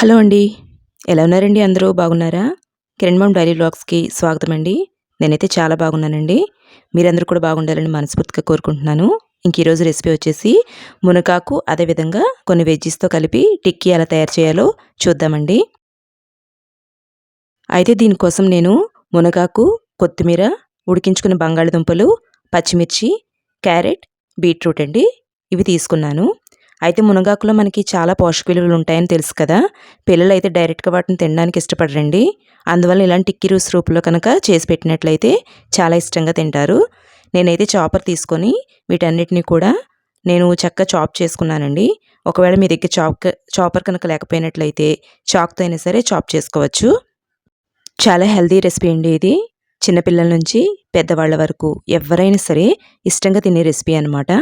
Hello అండి. ఎలా ఉన్నారండి అందరూ? బాగున్నారా? కిరణ్ మామ్ డైలీ బ్లాగ్స్కి స్వాగతం అండి నేనైతే చాలా బాగున్నానండి. మీరందరూ కూడా బాగుండాలని మనస్ఫూర్తిగా కోరుకుంటున్నాను. ఇంక ఈరోజు రెసిపీ వచ్చేసి మునగాకు అదేవిధంగా కొన్ని వెజ్జెస్తో కలిపి టిక్కీ ఎలా తయారు చేయాలో చూద్దామండి. అయితే దీనికోసం నేను మునగాకు కొత్తిమీర ఉడికించుకున్న బంగాళదుంపలు పచ్చిమిర్చి క్యారెట్ బీట్రూట్ అండి. ఇవి తీసుకున్నాను. అయితే మునగాకులో మనకి చాలా పోషక విలువలు ఉంటాయని తెలుసు కదా. పిల్లలు అయితే డైరెక్ట్గా వాటిని తినడానికి ఇష్టపడరండి. అందువల్ల ఇలాంటి టిక్కీ రూస్ రూపంలో కనుక చేసి పెట్టినట్లయితే చాలా ఇష్టంగా తింటారు. నేనైతే చాపర్ తీసుకొని వీటన్నిటిని కూడా నేను చక్కగా చాప్ చేసుకున్నానండి. ఒకవేళ మీ దగ్గర చాప్ చాపర్ కనుక లేకపోయినట్లయితే చాక్తో అయినా సరే చాప్ చేసుకోవచ్చు. చాలా హెల్దీ రెసిపీ అండి ఇది. చిన్నపిల్లల నుంచి పెద్దవాళ్ళ వరకు ఎవరైనా సరే ఇష్టంగా తినే రెసిపీ అనమాట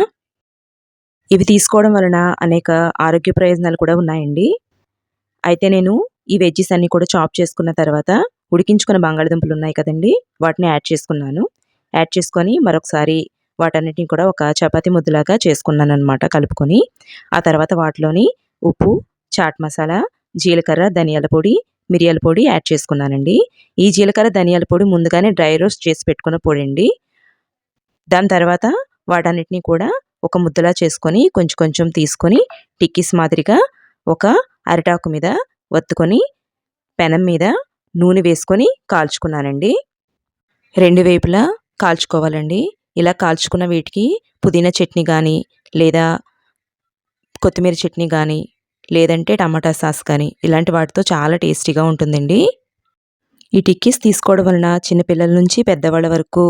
ఇవి తీసుకోవడం వలన అనేక ఆరోగ్య ప్రయోజనాలు కూడా ఉన్నాయండి. అయితే నేను ఈ వెజ్జెస్ అన్నీ కూడా చాప్ చేసుకున్న తర్వాత ఉడికించుకున్న బంగాళదుంపలు ఉన్నాయి కదండి వాటిని యాడ్ చేసుకున్నాను. యాడ్ చేసుకొని మరొకసారి వాటన్నిటిని కూడా ఒక చపాతి ముద్దలాగా చేసుకున్నాను అనమాట కలుపుకొని. ఆ తర్వాత వాటిలోని ఉప్పు చాట్ మసాలా జీలకర్ర ధనియాల పొడి మిరియాల పొడి యాడ్ చేసుకున్నానండి. ఈ జీలకర్ర ధనియాల పొడి ముందుగానే డ్రై రోస్ట్ చేసి పెట్టుకున్న పొడి అండి దాని తర్వాత వాటన్నిటిని కూడా ఒక ముద్దలా చేసుకొని కొంచెం కొంచెం తీసుకొని టిక్కీస్ మాదిరిగా ఒక అరిటాకు మీద వత్తుకొని పెనం మీద నూనె వేసుకొని కాల్చుకున్నానండి. రెండు వైపులా కాల్చుకోవాలండి. ఇలా కాల్చుకున్న వీటికి పుదీనా చట్నీ కానీ లేదా కొత్తిమీర చట్నీ కానీ లేదంటే టమాటా సాస్ కానీ ఇలాంటి వాటితో చాలా టేస్టీగా ఉంటుందండి. ఈ టిక్కీస్ తీసుకోవడం వలన చిన్నపిల్లల నుంచి పెద్దవాళ్ళ వరకు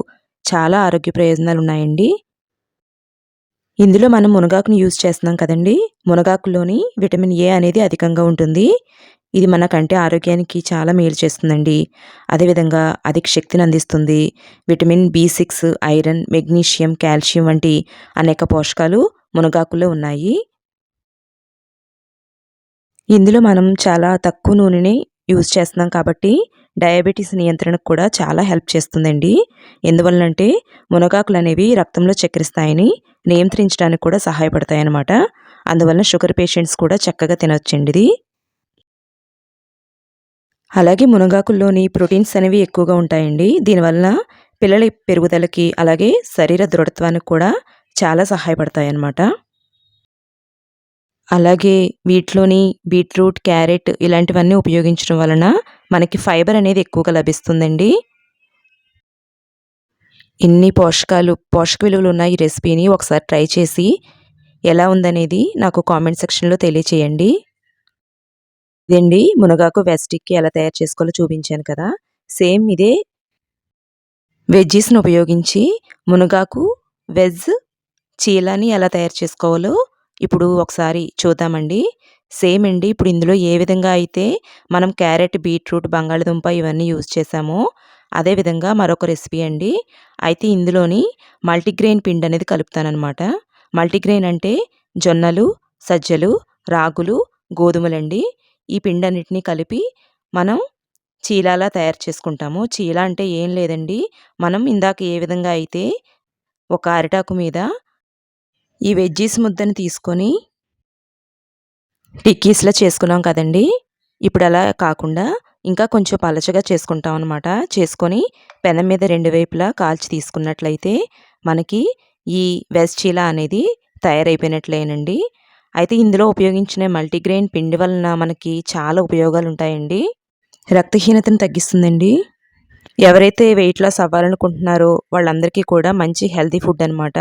చాలా ఆరోగ్య ప్రయోజనాలు ఉన్నాయండి ఇందులో మనం మునగాకుని యూజ్ చేస్తున్నాం కదండి. మునగాకులోని విటమిన్ ఏ అనేది అధికంగా ఉంటుంది. ఇది మన కంటి ఆరోగ్యానికి చాలా మేలు చేస్తుందండి. అదేవిధంగా అధిక శక్తిని అందిస్తుంది. Vitamin B six iron magnesium calcium వంటి అనేక పోషకాలు మునగాకులో ఉన్నాయి. ఇందులో మనం చాలా తక్కువ నూనెని యూజ్ చేస్తున్నాం కాబట్టి డయాబెటీస్ నియంత్రణకు కూడా చాలా హెల్ప్ చేస్తుందండి. ఎందువల్లంటే మునగాకులు అనేవి రక్తంలో చక్కెర నియంత్రించడానికి కూడా సహాయపడతాయి అన్నమాట అందువలన షుగర్ పేషెంట్స్ కూడా చక్కగా తినొచ్చండి ఇది అలాగే మునగాకుల్లోని ప్రోటీన్స్ అనేవి ఎక్కువగా ఉంటాయండి. దీనివల్ల పిల్లల పెరుగుదలకి అలాగే శరీర దృఢత్వానికి కూడా చాలా సహాయపడతాయి అన్నమాట అలాగే వీటిలోని బీట్రూట్ క్యారెట్ ఇలాంటివన్నీ ఉపయోగించడం వలన మనకి ఫైబర్ అనేది ఎక్కువగా లభిస్తుందండి. ఇన్ని పోషకాలు పోషక విలువలు ఉన్న ఈ రెసిపీని ఒకసారి ట్రై చేసి ఎలా ఉందనేది నాకు కామెంట్ సెక్షన్లో తెలియచేయండి. ఇదండి మునగాకు వెస్టిక్కి ఎలా తయారు చేసుకోవాలో చూపించాను కదా. సేమ్ ఇదే వెజ్జెస్ని ఉపయోగించి మునగాకు వెజ్ చీలాని ఎలా తయారు చేసుకోవాలో ఇప్పుడు ఒకసారి చూద్దామండి. సేమ్ అండి. ఇప్పుడు ఇందులో ఏ విధంగా అయితే మనం క్యారెట్ బీట్రూట్ బంగాళదుంప ఇవన్నీ యూజ్ చేసామో అదేవిధంగా మరొక రెసిపీ అండి. అయితే ఇందులోని మల్టీగ్రెయిన్ పిండి అనేది కలుపుతానమాట మల్టీగ్రెయిన్ అంటే జొన్నలు సజ్జలు రాగులు గోధుమలండి. ఈ పిండి అన్నిటినీ కలిపి మనం చీలాలా తయారు చేసుకుంటాము. చీల అంటే ఏం లేదండి. మనం ఇందాక ఏ విధంగా అయితే ఒక అరిటాకు మీద ఈ వెజ్జీస్ ముద్దని తీసుకొని టిక్కీస్లా చేసుకున్నాం కదండి. ఇప్పుడు అలా కాకుండా ఇంకా కొంచెం పలచగా చేసుకుంటాం అనమాట చేసుకొని పెనం మీద రెండు వైపులా కాల్చి తీసుకున్నట్లయితే మనకి ఈ వెజ్ చీలా అనేది తయారైపోయినట్లేనండి. అయితే ఇందులో ఉపయోగించిన మల్టీగ్రెయిన్ పిండి వలన మనకి చాలా ఉపయోగాలు ఉంటాయండి రక్తహీనతను తగ్గిస్తుందండి. ఎవరైతే వెయిట్ లాస్ అవ్వాలనుకుంటున్నారో వాళ్ళందరికీ కూడా మంచి హెల్తీ ఫుడ్ అనమాట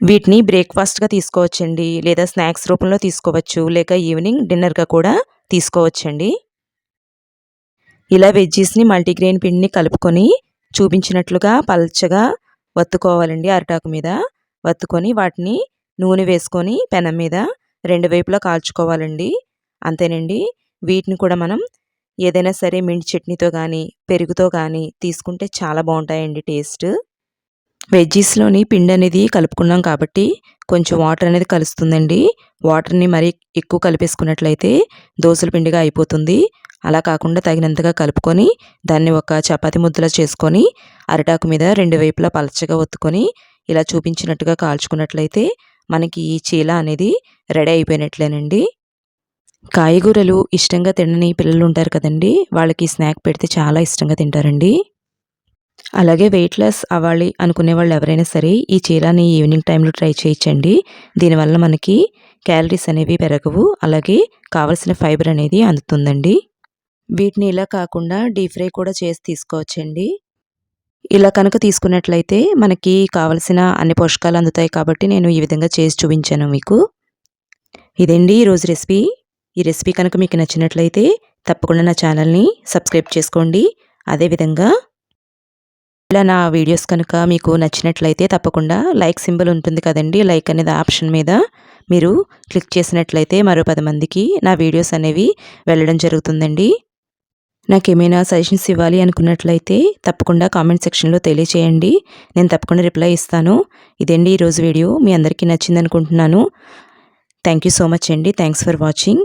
వీటిని బ్రేక్ఫాస్ట్గా తీసుకోవచ్చండి. లేదా స్నాక్స్ రూపంలో తీసుకోవచ్చు. లేక ఈవినింగ్ డిన్నర్గా కూడా తీసుకోవచ్చండి. ఇలా వెజ్జీస్ని మల్టీగ్రెయిన్ పిండిని కలుపుకొని చూపించినట్లుగా పల్చగా వత్తుకోవాలండి అరిటాకు మీద. వత్తుకొని వాటిని నూనె వేసుకొని పెనం మీద రెండు వైపులా కాల్చుకోవాలండి. అంతేనండి. వీటిని కూడా మనం ఏదైనా సరే మిండి చట్నీతో కానీ పెరుగుతో కానీ తీసుకుంటే చాలా బాగుంటాయండి టేస్ట్. వెజ్జీస్లోని పిండి అనేది కలుపుకున్నాం కాబట్టి కొంచెం వాటర్ అనేది కలుస్తుందండి వాటర్ని మరీ ఎక్కువ కలిపేసుకున్నట్లయితే దోశల పిండిగా అయిపోతుంది అలా కాకుండా తగినంతగా కలుపుకొని దాన్ని ఒక చపాతి ముద్దలా చేసుకొని అరిటాకు మీద రెండు వైపులా పలచగా ఒత్తుకొని ఇలా చూపించినట్టుగా కాల్చుకున్నట్లయితే మనకి ఈ చీల అనేది రెడీ అయిపోయినట్లేనండి కాయగూరలు ఇష్టంగా తినని పిల్లలు ఉంటారు కదండీ! వాళ్ళకి స్నాక్ పెడితే చాలా ఇష్టంగా తింటారండి. అలాగే వెయిట్ లాస్ అవ్వాలి అనుకునే వాళ్ళు ఎవరైనా సరే ఈ చీరాని ఈవినింగ్ టైంలో ట్రై చేయించండి దీనివల్ల మనకి క్యాలరీస్ అనేవి పెరగవు. అలాగే కావాల్సిన ఫైబర్ అనేది అందుతుందండి. వీటిని ఇలా కాకుండా డీప్ ఫ్రై కూడా చేసి తీసుకోవచ్చండి. ఇలా కనుక తీసుకున్నట్లయితే మనకి కావలసిన అన్ని పోషకాలు అందుతాయి కాబట్టి నేను ఈ విధంగా చేసి చూపించాను మీకు. ఇదండి ఈరోజు రెసిపీ. ఈ రెసిపీ కనుక మీకు నచ్చినట్లయితే తప్పకుండా నా ఛానల్‌ని సబ్స్క్రైబ్ చేసుకోండి. అదేవిధంగా ఇలా నా వీడియోస్ కనుక మీకు నచ్చినట్లయితే తప్పకుండా లైక్ సింబల్ ఉంటుంది కదండి లైక్ అనేది ఆప్షన్ మీద మీరు క్లిక్ చేసినట్లయితే మరో పది మందికి నా వీడియోస్ అనేవి వెళ్ళడం జరుగుతుందండి. నాకేమైనా సజెషన్స్ ఇవ్వాలి అనుకున్నట్లయితే తప్పకుండా కామెంట్ సెక్షన్‌లో తెలియచేయండి. నేను తప్పకుండా రిప్లై ఇస్తాను. ఇదండి ఈరోజు వీడియో. మీ అందరికీ నచ్చిందనుకుంటున్నాను. థ్యాంక్ యూ సో మచ్ అండి. Thanks for watching.